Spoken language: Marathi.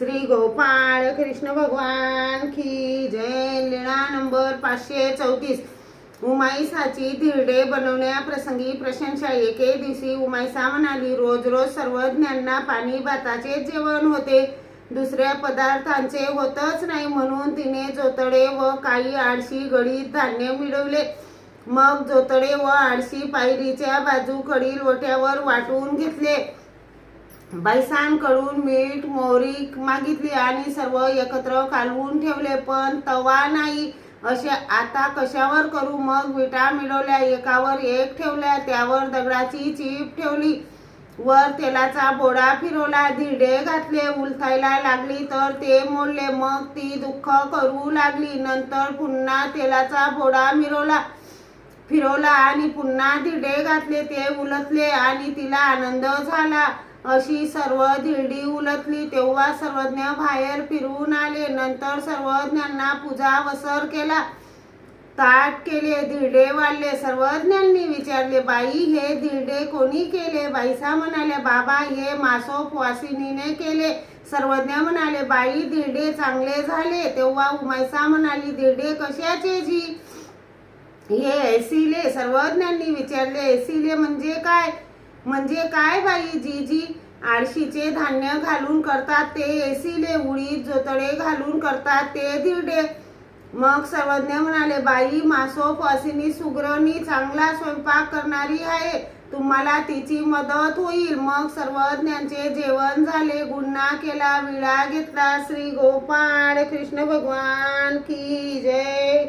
श्री गोपाळ कृष्ण भगवान की जय. लीळा नंबर पाचशे चौतीस. उमाईसाची धिरडे बनवण्याप्रसंगी प्रशंसा एके दिवशी उमाईसा म्हणाली रोज रोज सर्वज्ञांना पाणी भाताचे जेवण होते. दुसऱ्या पदार्थांचे होतच नाही म्हणून तिने जोतडे व काही आळशी गडीत धान्य मिळवले. मग जोतडे व आळशी पायरीच्या बाजूकडील ओट्यावर वाटून घेतले. बायसांकडून मीठ मोहरी मागितली आणि सर्व एकत्र कालवून ठेवले. पण तवा नाही. असे आता कशावर करू? मग विटा मिळवल्या एकावर एक ठेवल्या त्यावर दगडाची चीप ठेवली. वर तेलाचा बोडा फिरवला धिडे घातले उलथायला लागली तर ते मोडले. मग ती दुःख करू लागली. नंतर पुन्हा तेलाचा बोडा मिरवला फिरवला आणि पुन्हा धिडे घातले. ते उलटले आणि तिला आनंद झाला. अशी सर्व धिरडी उलटली तेव्हा सर्वज्ञ बाहेर फिरून आले. नंतर सर्वज्ञांना पूजा वसर केला. ताट केले धिरडे वाढले. सर्वज्ञांनी विचारले बाई हे धिरडे कोणी केले? बाईसा म्हणाले बाबा हे मासोपवासिनीने केले. सर्वज्ञ म्हणाले बाई धिरडे चांगले झाले. तेव्हा उमायसा म्हणाली धिरडे कशाचे जी? हे एसिले. सर्वज्ञांनी विचारले एसिले म्हणजे काय? म्हणजे काय बाई जी जी आळशीचे धान्य घालून करतात ते एसीले उडीद जोतडे घालून करतात ते धिरडे मग सर्वज्ञ म्हणाले बाई मासोप असिनी सुग्रणी चांगला स्वयंपाक करणारी आहे. तुम्हाला तिची मदत होईल. मग सर्वज्ञांचे जेवण झाले. गुन्हा केला विळा घेतला. श्री गोपाळ कृष्ण भगवान की जय.